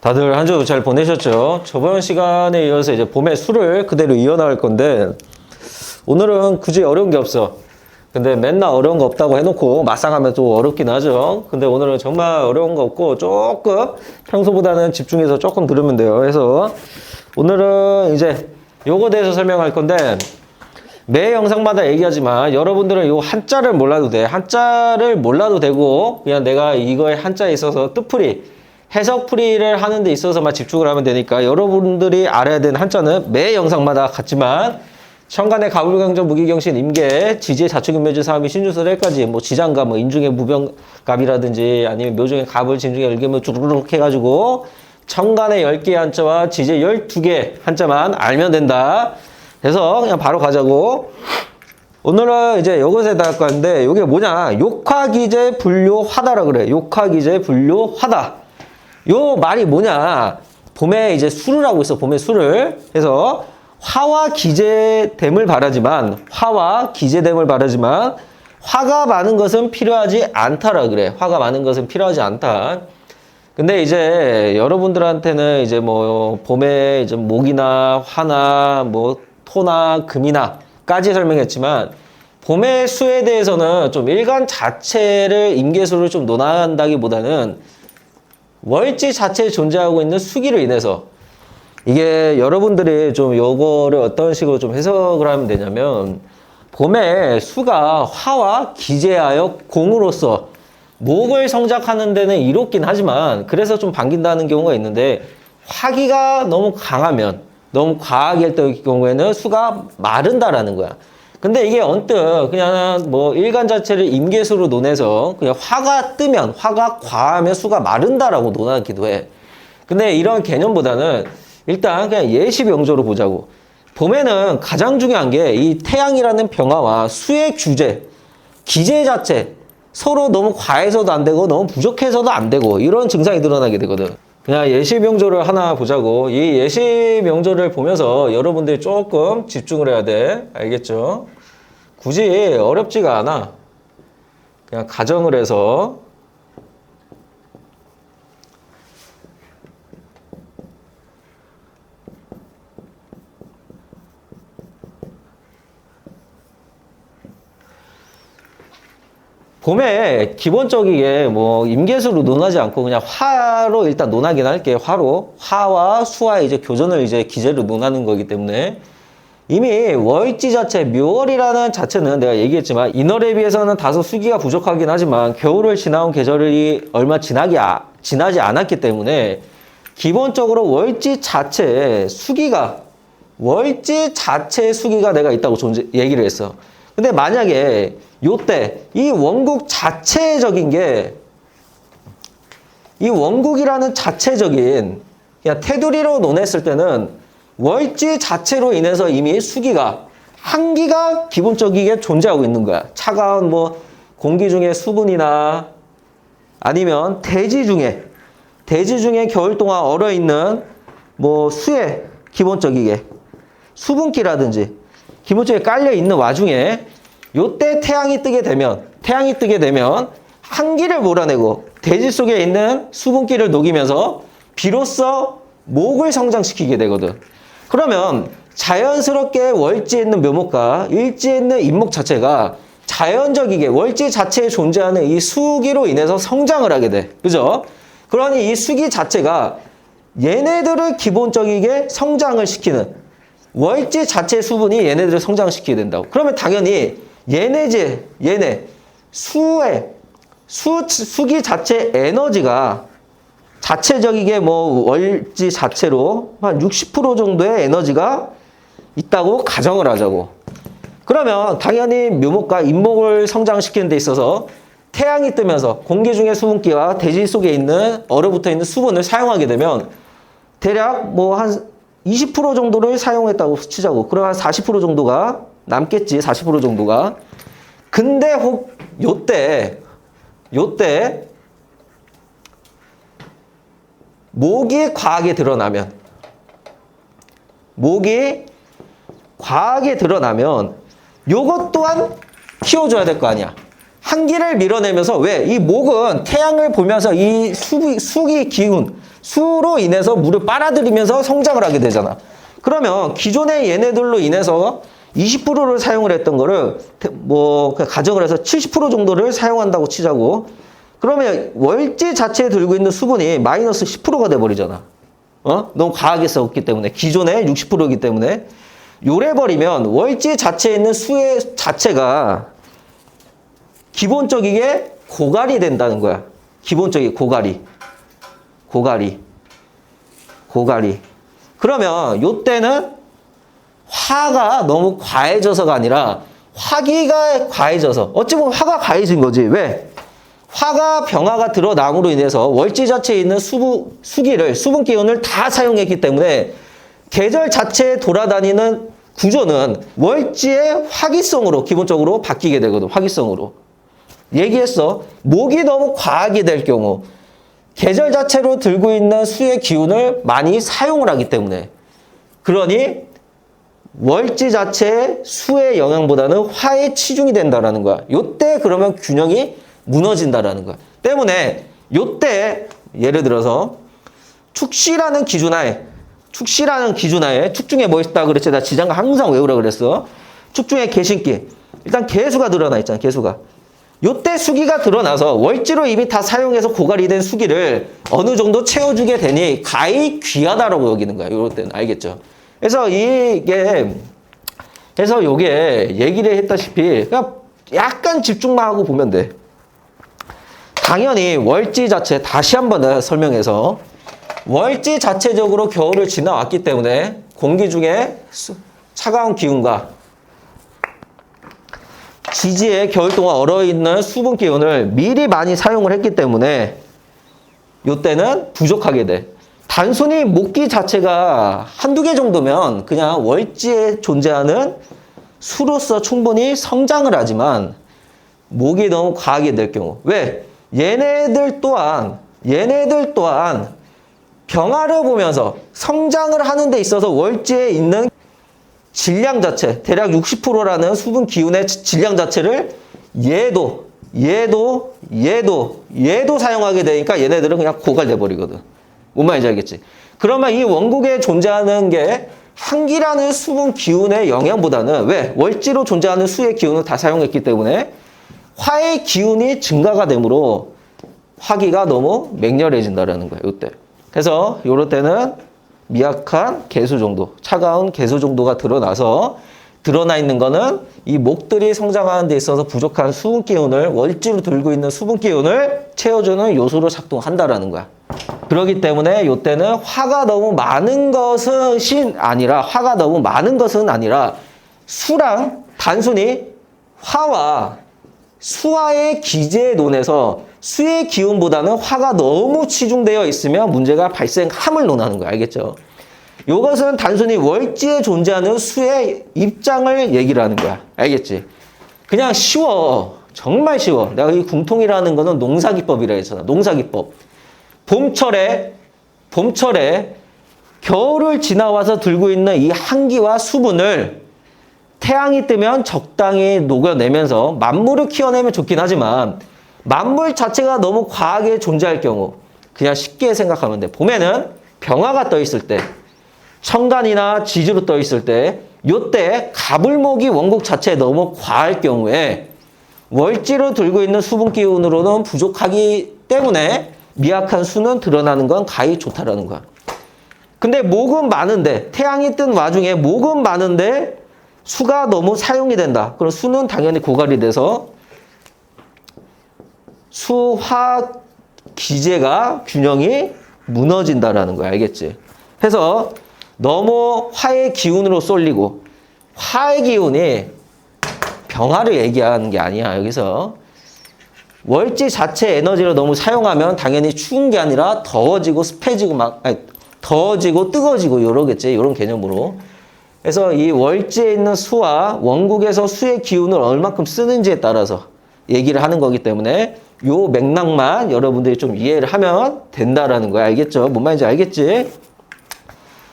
다들 한 주 잘 보내셨죠? 저번 시간에 이어서 이제 봄의 술을 그대로 이어나갈 건데 오늘은 굳이 어려운 게 없어. 근데 맨날 어려운 거 없다고 해놓고 막상 하면 또 어렵긴 하죠. 근데 오늘은 정말 어려운 거 없고 조금 평소보다는 집중해서 조금 들으면 돼요. 그래서 오늘은 이제 요거 대해서 설명할 건데 매 영상마다 얘기하지만 여러분들은 요 한자를 몰라도 돼. 한자를 몰라도 되고 그냥 내가 이거에 한자에 있어서 뜻풀이 해석풀이를 하는 데 있어서만 집중을 하면 되니까 여러분들이 알아야 되는 한자는 매 영상마다 같지만 천간의 가불강정 무기경신 임계 지지의 자축인묘지 사함이 신주설까지 뭐 지장가 뭐 인중의 무병갑이라든지 아니면 묘중의 갑을 진중의 일개뭐 쭈르륵 해가지고 천간의 10개 한자와 지지의 12개 한자만 알면 된다. 그래서 그냥 바로 가자고. 오늘은 이제 이것에 대할 건데 이게 뭐냐 욕화기제 분료화다라 그래. 욕화기제 분료화다. 요 말이 뭐냐 봄에 이제 술을 하고 있어. 봄에 술을. 그래서 화와 기제됨을 바라지만 화와 기제됨을 바라지만 화가 많은 것은 필요하지 않다라 그래. 화가 많은 것은 필요하지 않다. 근데 이제 여러분들한테는 이제 뭐 봄에 이제 목이나 화나 뭐 토나 금이나까지 설명했지만 봄의 수에 대해서는 좀 일간 자체를 임계수를 좀 논한다기보다는 월지 자체에 존재하고 있는 수기로 인해서 이게 여러분들이 좀 요거를 어떤 식으로 좀 해석을 하면 되냐면 봄에 수가 화와 기재하여 공으로서 목을 성작하는 데는 이롭긴 하지만 그래서 좀 반긴다는 경우가 있는데 화기가 너무 강하면 너무 과하게 했던 경우에는 수가 마른다라는 거야. 근데 이게 언뜻 그냥 뭐 일간 자체를 임계수로 논해서 그냥 화가 뜨면 화가 과하면 수가 마른다라고 논하기도 해. 근데 이런 개념보다는 일단 그냥 예시 명조로 보자고. 봄에는 가장 중요한 게 이 태양이라는 병화와 수의 규제, 기제 자체 서로 너무 과해서도 안 되고 너무 부족해서도 안 되고 이런 증상이 드러나게 되거든. 그냥 예시 명조를 하나 보자고. 이 예시 명조를 보면서 여러분들이 조금 집중을 해야 돼. 알겠죠? 굳이 어렵지가 않아. 그냥 가정을 해서 봄에 기본적이게 뭐 임계수로 논하지 않고 그냥 화로 일단 논하긴 할게. 화로. 화와 수와 이제 교전을 이제 기재로 논하는 거기 때문에. 이미 월지 자체 묘월이라는 자체는 내가 얘기했지만 인월에 비해서는 다소 수기가 부족하긴 하지만 겨울을 지나온 계절이 얼마 지나기 아, 지나지 않았기 때문에 기본적으로 월지 자체에 수기가 월지 자체의 수기가 내가 있다고 존재 얘기를 했어. 근데 만약에 요때 이 원국 자체적인 게 이 원국이라는 자체적인 그냥 테두리로 논했을 때는 월지 자체로 인해서 이미 수기가 한기가 기본적이게 존재하고 있는 거야. 차가운 뭐 공기 중에 수분이나 아니면 대지 중에 대지 중에 겨울 동안 얼어 있는 뭐 수에 기본적이게 수분기라든지 기본적으로 깔려 있는 와중에 요때 태양이 뜨게 되면 태양이 뜨게 되면 한기를 몰아내고 대지 속에 있는 수분기를 녹이면서 비로소 목을 성장시키게 되거든. 그러면 자연스럽게 월지에 있는 묘목과 일지에 있는 인목 자체가 자연적이게 월지 자체에 존재하는 이 수기로 인해서 성장을 하게 돼. 그죠? 그러니 이 수기 자체가 얘네들을 기본적이게 성장을 시키는 월지 자체 수분이 얘네들을 성장시키게 된다고. 그러면 당연히 얘네제, 얘네, 수의, 수, 수기 자체 에너지가 자체적이게 뭐 월지 자체로 한 60% 정도의 에너지가 있다고 가정을 하자고. 그러면 당연히 묘목과 인목을 성장시키는 데 있어서 태양이 뜨면서 공기 중의 수분기와 대지 속에 있는 얼어붙어 있는 수분을 사용하게 되면 대략 뭐 한 20% 정도를 사용했다고 치자고. 한40% 정도가 남겠지. 40% 정도가. 근데 혹 요때 요때 목이 과하게 드러나면 목이 과하게 드러나면 요것 또한 키워줘야 될 거 아니야. 한기를 밀어내면서 왜? 이 목은 태양을 보면서 이 수기, 수기 기운, 수로 인해서 물을 빨아들이면서 성장을 하게 되잖아. 그러면 기존의 얘네들로 인해서 20%를 사용을 했던 거를 대- 뭐 그냥 가정을 해서 70% 정도를 사용한다고 치자고. 그러면 월지 자체에 들고 있는 수분이 마이너스 10%가 돼 버리잖아. 어? 너무 과하게 썼기 때문에 기존의 60%이기 때문에 요래 버리면 월지 자체에 있는 수의 자체가 기본적이게 고갈이 된다는 거야. 기본적인 고갈이. 고갈이. 고갈이. 그러면 요때는 화가 너무 과해져서가 아니라 화기가 과해져서 어찌 보면 화가 과해진 거지. 왜? 화가 병화가 드러남으로 인해서 월지 자체에 있는 수분, 수기를, 수분 기운을 다 사용했기 때문에 계절 자체에 돌아다니는 구조는 월지의 화기성으로 기본적으로 바뀌게 되거든. 화기성으로. 얘기했어. 목이 너무 과하게 될 경우 계절 자체로 들고 있는 수의 기운을 많이 사용을 하기 때문에 그러니 월지 자체의 수의 영향보다는 화에 치중이 된다라는 거야. 요때 그러면 균형이 무너진다라는 거야. 때문에 요때 예를 들어서 축시라는 기준하에 축시라는 기준하에 축중에 뭐 있다 그랬지? 나 지장가 항상 외우라 그랬어. 축중에 개신기. 일단 개수가 드러나 있잖아. 개수가. 요때 수기가 드러나서 월지로 이미 다 사용해서 고갈이 된 수기를 어느 정도 채워주게 되니 가히 귀하다라고 여기는 거야. 요럴 때는 알겠죠? 그래서 이게 그래서 요게 얘기를 했다시피 그냥 약간 집중만 하고 보면 돼. 당연히 월지 자체 다시 한번 설명해서 월지 자체적으로 겨울을 지나왔기 때문에 공기 중에 수- 차가운 기운과 지지에 겨울 동안 얼어있는 수분 기운을 미리 많이 사용을 했기 때문에 요때는 부족하게 돼. 단순히 목기 자체가 한두 개 정도면 그냥 월지에 존재하는 수로서 충분히 성장을 하지만 목이 너무 과하게 될 경우 왜? 얘네들 또한 얘네들 또한 병화를 보면서 성장을 하는 데 있어서 월지에 있는 질량 자체, 대략 60%라는 수분 기운의 지- 질량 자체를 얘도, 얘도, 얘도, 얘도 사용하게 되니까 얘네들은 그냥 고갈돼 버리거든. 뭔 말인지 알겠지? 그러면 이 원국에 존재하는 게 한기라는 수분 기운의 영향보다는 왜? 월지로 존재하는 수의 기운을 다 사용했기 때문에 화의 기운이 증가가 되므로 화기가 너무 맹렬해진다라는 거예요. 이때. 그래서 요럴 때는 미약한 개수 정도, 차가운 개수 정도가 드러나서 드러나 있는 거는 이 목들이 성장하는 데 있어서 부족한 수분 기운을 월지로 들고 있는 수분 기운을 채워주는 요소로 작동한다라는 거야. 그렇기 때문에 요때는 화가 너무 많은 것은 아니라 화가 너무 많은 것은 아니라 수랑 단순히 화와 수화의 기제에 논해서 수의 기운보다는 화가 너무 치중되어 있으면 문제가 발생함을 논하는 거야. 알겠죠? 이것은 단순히 월지에 존재하는 수의 입장을 얘기를 하는 거야. 알겠지? 그냥 쉬워. 정말 쉬워. 내가 이 궁통이라는 거는 농사기법이라 했잖아. 농사기법. 봄철에, 봄철에 겨울을 지나와서 들고 있는 이 한기와 수분을 태양이 뜨면 적당히 녹여내면서 만물을 키워내면 좋긴 하지만 만물 자체가 너무 과하게 존재할 경우 그냥 쉽게 생각하면 돼. 봄에는 병화가 떠 있을 때 청간이나 지지로 떠 있을 때 요때 가불목이 원국 자체에 너무 과할 경우에 월지로 들고 있는 수분 기운으로는 부족하기 때문에 미약한 수는 드러나는 건 가히 좋다라는 거야. 근데 목은 많은데 태양이 뜬 와중에 목은 많은데 수가 너무 사용이 된다. 그럼 수는 당연히 고갈이 돼서 수화 기제가 균형이 무너진다라는 거야. 알겠지? 그래서 너무 화의 기운으로 쏠리고 화의 기운이 병화를 얘기하는 게 아니야. 여기서 월지 자체 에너지를 너무 사용하면 당연히 추운 게 아니라 더워지고 습해지고 막 아니, 더워지고 뜨거워지고 이러겠지. 이런 개념으로. 그래서 이 월지에 있는 수와 원국에서 수의 기운을 얼마큼 쓰는지에 따라서 얘기를 하는 거기 때문에 요 맥락만 여러분들이 좀 이해를 하면 된다라는 거야. 알겠죠? 뭔 말인지 알겠지?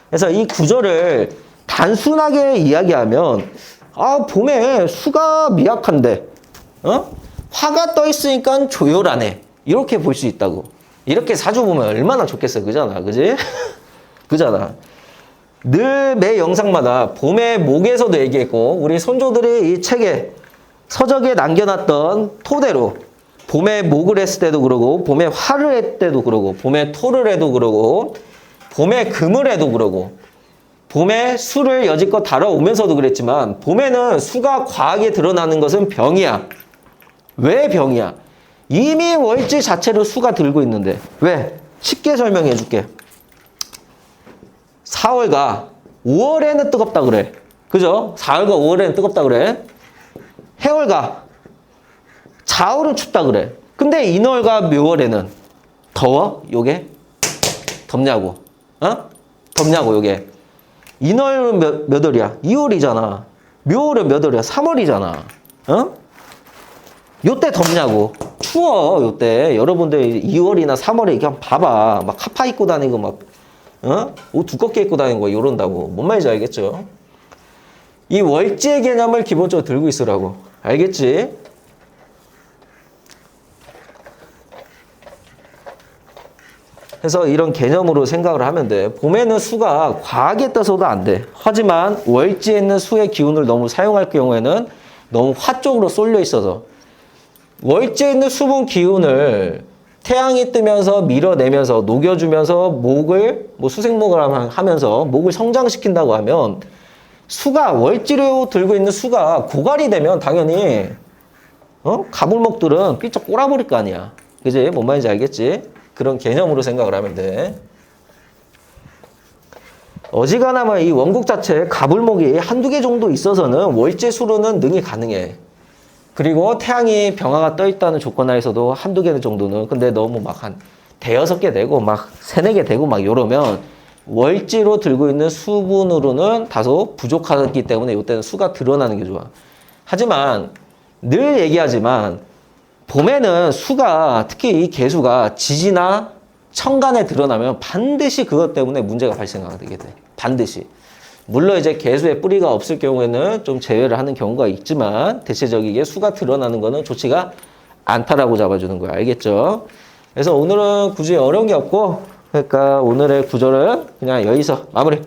그래서 이 구조를 단순하게 이야기하면 아, 봄에 수가 미약한데 어? 화가 떠 있으니까 조열하네. 이렇게 볼 수 있다고. 이렇게 사주 보면 얼마나 좋겠어. 그잖아. 그지? 그잖아. 늘 매 영상마다 봄의 목에서도 얘기했고, 우리 손조들이 이 책에 서적에 남겨놨던 토대로 봄에 목을 했을 때도 그러고, 봄에 화를 했을 때도 그러고, 봄에 토를 해도 그러고, 봄에 금을 해도 그러고, 봄에 수를 여지껏 다뤄오면서도 그랬지만, 봄에는 수가 과하게 드러나는 것은 병이야. 왜 병이야? 이미 월지 자체로 수가 들고 있는데. 왜? 쉽게 설명해 줄게. 4월과 5월에는 뜨겁다 그래. 그죠? 4월과 5월에는 뜨겁다 그래. 해월과 자월은 춥다 그래. 근데 인월과 묘월에는 더워? 요게? 덥냐고. 어? 덥냐고, 요게. 인월은 몇, 몇 월이야? 2월이잖아. 묘월은 몇 월이야? 3월이잖아. 어? 요때 덥냐고. 추워, 요때. 여러분들 2월이나 3월에 이렇게 한번 봐봐. 막 카파 입고 다니고 막, 어? 옷 두껍게 입고 다니는 거 이런다고. 뭔 말인지 알겠죠? 이 월지의 개념을 기본적으로 들고 있으라고. 알겠지? 그래서 이런 개념으로 생각을 하면 돼. 봄에는 수가 과하게 떠서도 안 돼. 하지만 월지에 있는 수의 기운을 너무 사용할 경우에는 너무 화 쪽으로 쏠려 있어서 월지에 있는 수분 기운을 태양이 뜨면서 밀어내면서 녹여주면서 목을 뭐 수생목을 하면- 하면서 목을 성장시킨다고 하면 수가 월지로 들고 있는 수가 고갈이 되면 당연히 어? 가물목들은 삐쩍 꼬라버릴 거 아니야. 그지? 뭔 말인지 알겠지? 그런 개념으로 생각을 하면 돼. 어지간하면 이 원국 자체에 가불목이 한두 개 정도 있어서는 월제 수로는 능이 가능해. 그리고 태양이 병화가 떠 있다는 조건 하에서도 한두 개 정도는 근데 너무 막 한 대여섯 개 되고 막 세네 개 되고 막 이러면 월지로 들고 있는 수분으로는 다소 부족하기 때문에 이때는 수가 드러나는 게 좋아. 하지만 늘 얘기하지만 봄에는 수가 특히 이 개수가 지지나 천간에 드러나면 반드시 그것 때문에 문제가 발생하게 돼. 반드시. 물론 이제 개수의 뿌리가 없을 경우에는 좀 제외를 하는 경우가 있지만 대체적이게 수가 드러나는 거는 좋지가 않다라고 잡아주는 거야. 알겠죠? 그래서 오늘은 굳이 어려운 게 없고 그러니까 오늘의 구절은 그냥 여기서 마무리.